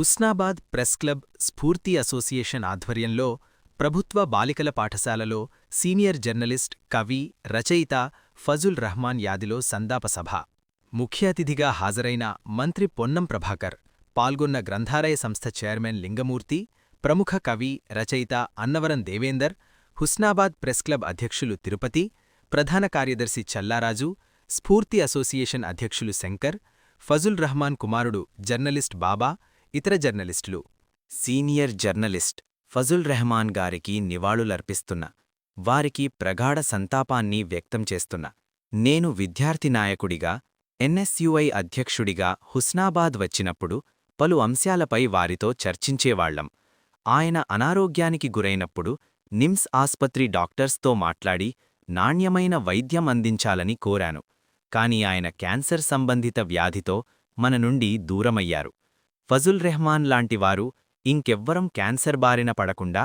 Husnabad press club Spoorthi association ఆధ్వర్యంలో ప్రభుత్వ బాలికల పాఠశాలలో సీనియర్ జర్నలిస్ట్ కవి రచయిత ఫజుల్ రహమాన్ యాదిలో సందాప సభ. ముఖ్య అతిథిగా హాజరైన మంత్రి పొన్నం ప్రభాకర్ పాల్గొన్న గ్రంథాలయ సంస్థ చైర్మన్ లింగమూర్తి ప్రముఖ కవి రచయిత అన్నవరం దేవేందర్ హుస్నాబాద్ ప్రెస్ క్లబ్ అధ్యక్షులు తిరుపతి ప్రధాన కార్యదర్శి చల్లారాజు స్ఫూర్తి అసోసియేషన్ అధ్యక్షులు శంకర్ ఫజుల్ రహమాన్ కుమారుడు జర్నలిస్ట్ బాబా ఇతర జర్నలిస్టులు. సీనియర్ జర్నలిస్ట్ ఫజుల్ రెహమాన్ గారికి నివాళులర్పిస్తున్న వారికి ప్రగాఢ సంతాపాన్ని వ్యక్తం చేస్తున్న నేను విద్యార్థి నాయకుడిగా ఎన్ఎస్యుఐ అధ్యక్షుడిగా హుస్నాబాద్ వచ్చినప్పుడు పలు అంశాలపై వారితో చర్చించేవాళ్ళం ఆయన అనారోగ్యానికి గురైనప్పుడు నిమ్స్ ఆస్పత్రి డాక్టర్స్తో మాట్లాడి నాణ్యమైన వైద్యం అందించాలని కోరాను. కాని ఆయన క్యాన్సర్ సంబంధిత వ్యాధితో మన నుండి దూరమయ్యారు. ఫజుల్ రెహమాన్ లాంటివారు ఇంకెవ్వరం క్యాన్సర్ బారిన పడకుండా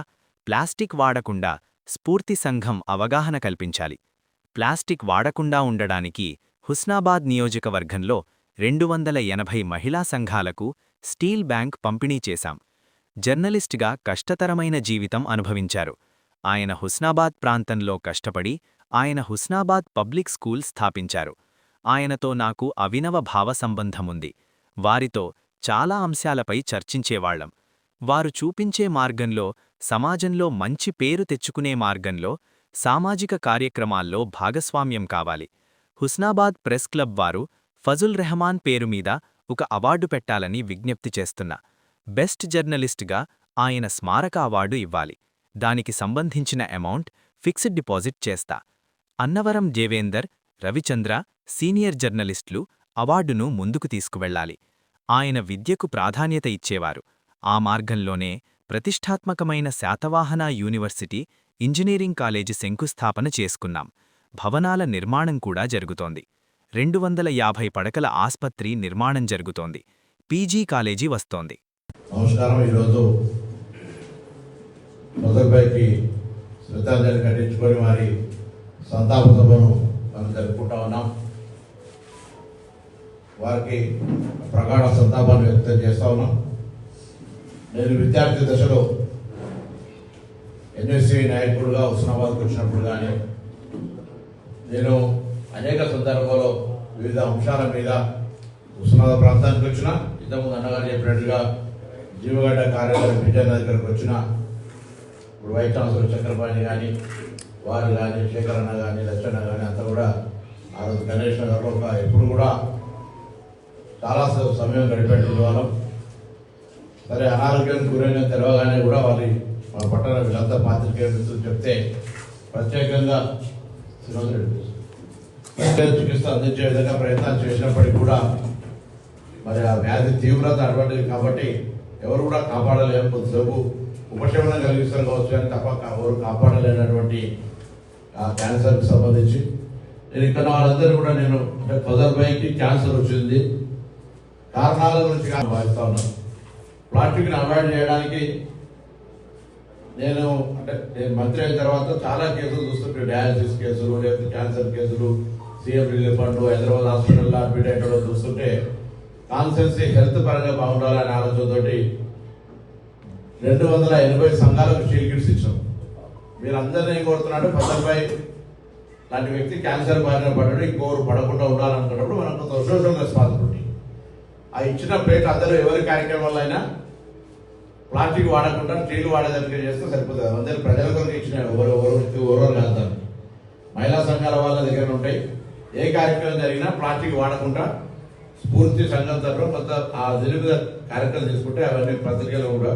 ప్లాస్టిక్ వాడకుండా స్ఫూర్తి సంఘం అవగాహన కల్పించాలి. ప్లాస్టిక్ వాడకుండా ఉండడానికి హుస్నాబాద్ నియోజకవర్గంలో రెండు వందల ఎనభై మహిళా సంఘాలకు స్టీల్ బ్యాంక్ పంపిణీ చేశాం. జర్నలిస్టుగా కష్టతరమైన జీవితం అనుభవించారు. ఆయన హుస్నాబాద్ ప్రాంతంలో కష్టపడి ఆయన హుస్నాబాద్ పబ్లిక్ స్కూల్ స్థాపించారు. ఆయనతో నాకు అవినవ భావ సంబంధముంది. వారితో చాలా అంశాలపై చర్చించేవాళ్ళం వారు చూపించే మార్గంలో సమాజంలో మంచి పేరు తెచ్చుకునే మార్గంలో సామాజిక కార్యక్రమాల్లో భాగస్వామ్యం కావాలి. హుస్నాబాద్ ప్రెస్ క్లబ్ వారు ఫజుల్ రెహమాన్ పేరు మీద ఒక అవార్డు పెట్టాలని విజ్ఞప్తి చేస్తున్నా బెస్ట్ జర్నలిస్ట్గా ఆయన స్మారక అవార్డు ఇవ్వాలి. దానికి సంబంధించిన అమౌంట్ ఫిక్స్డ్ డిపాజిట్ చేస్తా. అన్నవరం దేవేందర్ రవిచంద్ర సీనియర్ జర్నలిస్టులు అవార్డును ముందుకు తీసుకువెళ్ళాలి ఆయన విద్యకు ప్రాధాన్యత ఇచ్చేవారు. ఆ మార్గంలోనే ప్రతిష్టాత్మకమైన శాతవాహన యూనివర్సిటీ ఇంజనీరింగ్ కాలేజీ శంకుస్థాపన చేసుకున్నాం. భవనాల నిర్మాణం కూడా జరుగుతోంది. రెండు వందల యాభై పడకల ఆస్పత్రి నిర్మాణం జరుగుతోంది. పీజీ కాలేజీ వస్తోంది. నమస్కారం. ఈరోజు మొదటిపైకి శ్రద్ధాంజలి కట్టించుకొని వారి సంతాప సభను మనం జరుపుకుంటా ఉన్నాం. వారికి ప్రగాఢ సంతాపాన్ని వ్యక్తం చేస్తా ఉన్నాం. నేను విద్యార్థి దశలో ఎన్ఎస్సీ నాయకుడుగా హుస్నాబాద్కి వచ్చినప్పుడు కానీ నేను అనేక సందర్భాల్లో వివిధ అంశాల మీద హుస్నాబాద్ ప్రాంతానికి వచ్చిన ఇంతకుముందు అన్నగారు చెప్పినట్టుగా జీవగడ్డ కార్యాలయం విజయన దగ్గరకు వచ్చిన ఇప్పుడు వైస్ ఛాన్సలర్ చక్రపాణి కానీ వారు కానీ శేఖరన్న కానీ లచ్చన్న కానీ అంతా కూడా ఆ రోజు గణేష్ నగర్లో ఎప్పుడు కూడా చాలా సమయం గడిపేటువంటి వాళ్ళం సరే అనారోగ్యం గురైన తెలవగానే కూడా వారి మన పట్టణ వీళ్ళంతా పాత్రికేయ మిత్రులు చెప్తే ప్రత్యేకంగా ప్రత్యేక చికిత్స అందించే విధంగా ప్రయత్నాలు చేసినప్పటికీ కూడా మరి ఆ వ్యాధి తీవ్రత అటువంటిది కాబట్టి ఎవరు కూడా కాపాడలేము కొద్దిసేపు ఉపశమనం కలిగిస్తారు కావచ్చు కానీ తప్ప ఎవరు కాపాడలేనటువంటి ఆ క్యాన్సర్కి సంబంధించి. నేను ఇక్కడ వాళ్ళందరూ కూడా నేను అంటే పదర్భైకి క్యాన్సర్ వచ్చింది. కారణాల గురించి కానీ భావిస్తా ఉన్నాను ప్లాస్టిక్ని అవాయిడ్ చేయడానికి నేను అంటే నేను మంత్రి అయిన తర్వాత చాలా కేసులు చూస్తుంటే డయాలసిస్ కేసులు లేకపోతే క్యాన్సర్ కేసులు సీఎం రిలీఫ్ ఫండ్ హైదరాబాద్ హాస్పిటల్లో అడ్మిట్ అయ్యడం చూస్తుంటే కాన్సెన్సీ హెల్త్ పరంగా బాగుండాలనే ఆలోచనతోటి రెండు వందల ఎనభై సంఘాలకు షీల్ కిట్స్ ఇచ్చాం. మీరు అందరినీ కోరుతున్నాడు కోరుతున్నారంటే లాంటి వ్యక్తి క్యాన్సర్ బారిన పడ్డాడు ఇంకోరు పడకుండా ఉండాలనుకున్నప్పుడు మనం కొంత సోషల్ రెస్పాన్సిబిలిటీ ఆ ఇచ్చిన ప్లేట్ అందరూ ఎవరి కార్యక్రమాల్లో అయినా ప్లాస్టిక్ వాడకుండా స్టీల్ వాడేదానికి చేస్తే సరిపోతుంది. అందరూ ప్రజల కొరకు ఇచ్చిన ఎవరు ఎవరు ఎవరు కాదు మహిళా సంఘాల వాళ్ళ దగ్గర ఉంటాయి. ఏ కార్యక్రమం జరిగినా ప్లాస్టిక్ వాడకుండా స్ఫూర్తి సంఘం తరఫున కొంత ఆ నిలుపుద కార్యక్రమం తీసుకుంటే అవన్నీ పత్రికలు కూడా.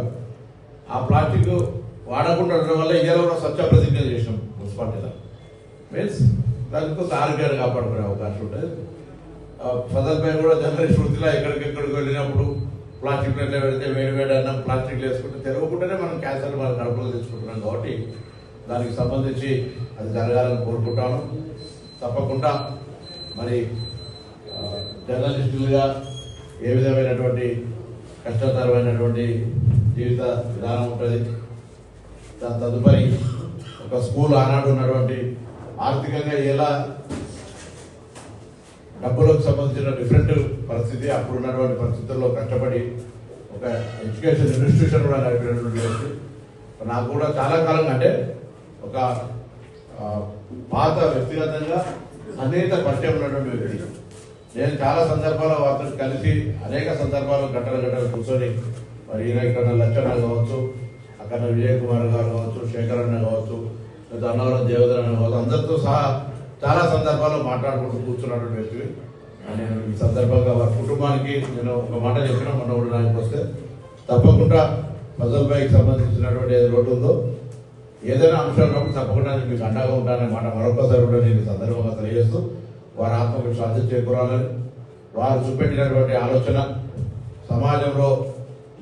ఆ ప్లాస్టిక్ వాడకుండా ఉండడం వల్ల ఇయ్యాల కూడా స్వచ్ఛ ప్రతిజ్ఞ చేసినాం మున్సిపాలిటీలో. మీన్స్ దానికి కొంత ఆరోగ్యాన్ని కాపాడుకునే అవకాశం ఉంటుంది. పై కూడా జనరల్ శృతిలో ఎక్కడికెక్కడికి వెళ్ళినప్పుడు ప్లాస్టిక్ ప్లేట్లో పెడితే వేడి వేడి అన్నం ప్లాస్టిక్లు వేసుకుంటే తెరవకుండానే మనం క్యాన్సర్ మన కడుపులో తెచ్చుకుంటున్నాం కాబట్టి దానికి సంబంధించి అది జరగాలని కోరుకుంటాను. తప్పకుండా మరి జర్నలిస్టులుగా ఏ విధమైనటువంటి కష్టతరమైనటువంటి జీవిత విధానం ఉంటుంది? దాని తదుపరి ఒక స్కూల్ ఆనాడు ఉన్నటువంటి ఆర్థికంగా ఎలా డబ్బులకు సంబంధించిన డిఫరెంట్ పరిస్థితి అప్పుడు ఉన్నటువంటి పరిస్థితుల్లో కష్టపడి ఒక ఎడ్యుకేషన్ ఇన్స్టిట్యూషన్ కూడా నడిపినటువంటి వ్యక్తి. నాకు కూడా చాలా కాలం అంటే ఒక పాత వ్యక్తిగతంగా అనేక పరిచయం ఉన్నటువంటి వ్యక్తి. నేను చాలా సందర్భాల్లో వారితో కలిసి అనేక సందర్భాల్లో గంటలు గంటలు కూర్చొని మరి ఈయన ఇక్కడ లచ్చన్న కావచ్చు అక్కడ విజయ్ కుమార్ గారు కావచ్చు శేఖర్ అన్న కావచ్చు లేదా అన్నవరం దేవదర్ అన్న కావచ్చు అందరితో సహా చాలా సందర్భాల్లో మాట్లాడుకుంటూ కూర్చున్నటువంటి వ్యక్తి నేను ఈ సందర్భంగా వారి కుటుంబానికి నేను ఒక మాట చెప్పిన మొన్న కూడా నాకు వస్తే తప్పకుండా ఫజల్ బైకి సంబంధించినటువంటి ఏది రోడ్డు ఉందో ఏదైనా అంశం ఉన్నప్పుడు తప్పకుండా నేను మీకు అండగా ఉంటానని మాట మరొకసారి కూడా నేను సందర్భంగా తెలియజేస్తూ వారి ఆత్మకు శ్రద్ధ చేకూరాలని వారు చూపెట్టినటువంటి ఆలోచన సమాజంలో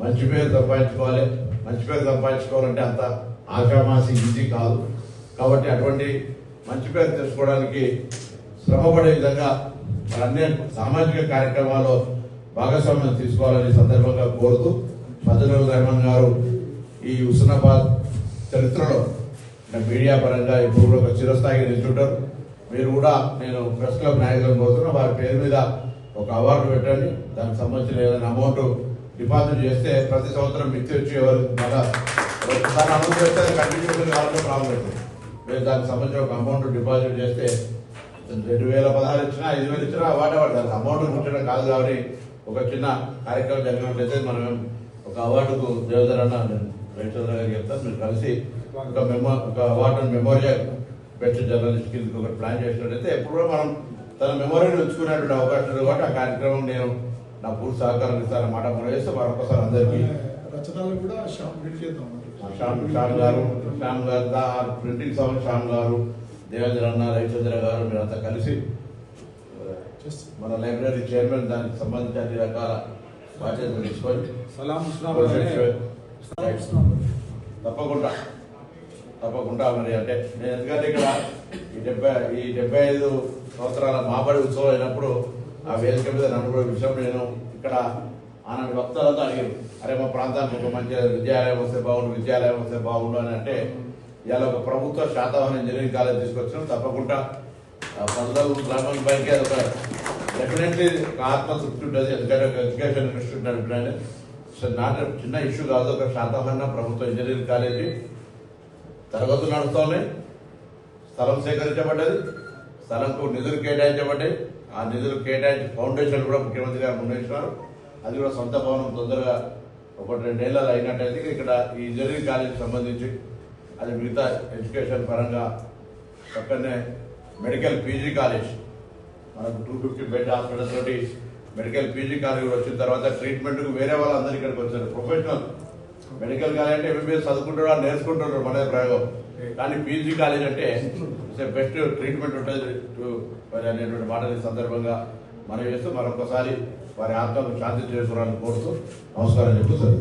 మంచి పేరు సంపాదించుకోవాలి. మంచి పేరు సంపాదించుకోవాలంటే అంత ఆషామాసి ఈజీ కాదు. కాబట్టి అటువంటి మంచి పేరు తెచ్చుకోవడానికి శ్రమపడే విధంగా మరి అన్ని సామాజిక కార్యక్రమాల్లో భాగస్వామ్యం తీసుకోవాలని సందర్భంగా కోరుతూ ఫజలుల్ రెహమాన్ గారు ఈ హుస్నాబాద్ చరిత్రలో మీడియా పరంగా ఇప్పుడు ఒక చిరస్థాయిగా నిల్చుంటారు. మీరు కూడా నేను ప్రెస్ క్లబ్ నాయకులను కోరుతున్నా వారి పేరు మీద ఒక అవార్డు పెట్టండి. దానికి సంబంధించిన ఏదైనా అమౌంట్ డిపాజిట్ చేస్తే ప్రతి సంవత్సరం మిత్తి వచ్చి ఎవరు మళ్ళా ఒకసారి అమౌంట్ కావాలంటే ప్రాబ్లం అవుతుంది దానికి సంబంధించిన ఒక అమౌంట్ డిపాజిట్ చేస్తే రెండు వేల పదహారు ఇచ్చినా ఐదు వేలు ఇచ్చినా అవార్డు దానికి అమౌంట్ ముట్టడం కాదు కాబట్టి ఒక చిన్న కార్యక్రమం జరిగినట్లయితే మనం ఒక అవార్డుకు దేవదర్ అన్న నేను గారికి చెప్తాను. మీరు కలిసి ఒక మెమో ఒక అవార్డు మెమోరియల్ బెస్ట్ జర్నలిస్ట్ కింద ఒకటి ప్లాన్ చేసినట్లయితే ఎప్పుడో మనం తన మెమోరీని ఉంచుకునేటువంటి అవకాశం ఉంది కాబట్టి ఆ కార్యక్రమం నేను నా పూర్తి సహకారం ఇస్తానన్నమాట మనం వేస్తే మరొకసారి అందరికీ రచనలు కూడా షాప్ చేద్దాం శ్యామ్ శ్యామ్ గారు శ్యామ్ గారు ప్రింటింగ్ సౌండ్ శ్యామ్ గారు దేవేంద్ర అన్న రవిచంద్ర గారు మీరంతా కలిసి మన లైబ్రరీ చైర్మన్ దానికి సంబంధించి అన్ని రకాల బాధ్యతలు అనే తప్పకుండా తప్పకుండా మరి అంటే నేను ఎందుకంటే ఇక్కడ ఈ డెబ్బై ఈ డెబ్బై ఐదు సంవత్సరాల మాబడి ఉత్సవం అయినప్పుడు ఆ వేదిక మీద నన్ను కూడా విషయం నేను ఇక్కడ ఆనాటి వక్తలతో అడిగారు అరే మా ప్రాంతానికి ఒక మంచి విద్యాలయం వస్తే బాగుండు విద్యాలయం వస్తే బాగుండు అని అంటే ఇవాళ ఒక ప్రభుత్వ శాతవాహన ఇంజనీరింగ్ కాలేజ్ తీసుకొచ్చాం తప్పకుండా పంతొమ్మిది గ్రామం పైకి అది ఒక డెఫినెట్లీ ఒక ఆత్మ ఉంటుంది ఎందుకంటే ఒక ఎడ్యుకేషన్ ఇన్స్టిట్యూట్ నడిపినాను సో నాట్ చిన్న ఇష్యూ కాదు ఒక శాతవాహన ప్రభుత్వ ఇంజనీరింగ్ కాలేజీ. తరగతులు నడుస్తున్నాయి స్థలం సేకరించబడ్డది. స్థలంకు నిధులు కేటాయించబడ్డాయి. ఆ నిధులు కేటాయించి ఫౌండేషన్ కూడా ముఖ్యమంత్రి గారు నిర్ణయించినారు అది కూడా సొంత భవనం తొందరగా ఒకటి రెండేళ్ళలో అయినట్టయితే ఇక్కడ ఈ ఇంజనీరింగ్ కాలేజీకి సంబంధించి అది మిగతా ఎడ్యుకేషన్ పరంగా పక్కనే మెడికల్ పీజీ కాలేజ్. మనకు టూ ఫిఫ్టీ బెడ్ హాస్పిటల్ తోటి మెడికల్ పీజీ కాలేజ్ కూడా వచ్చిన తర్వాత ట్రీట్మెంట్కు వేరే వాళ్ళందరూ ఇక్కడికి వచ్చారు. ప్రొఫెషనల్. మెడికల్ కాలేజ్ అంటే ఎంబీబీఎస్ చదువుకుంటాడు నేర్చుకుంటాడు మన ప్రయోగం. కానీ పీజీ కాలేజ్ అంటే బెస్ట్ ట్రీట్మెంట్ ఉంటుంది. అనేటువంటి మాటలు ఈ సందర్భంగా మనం చేస్తూ మరొకసారి వారి ఆత్మకు శాంతి చేసుకోవాలని కోరుతూ నమస్కారం చెప్తూ సార్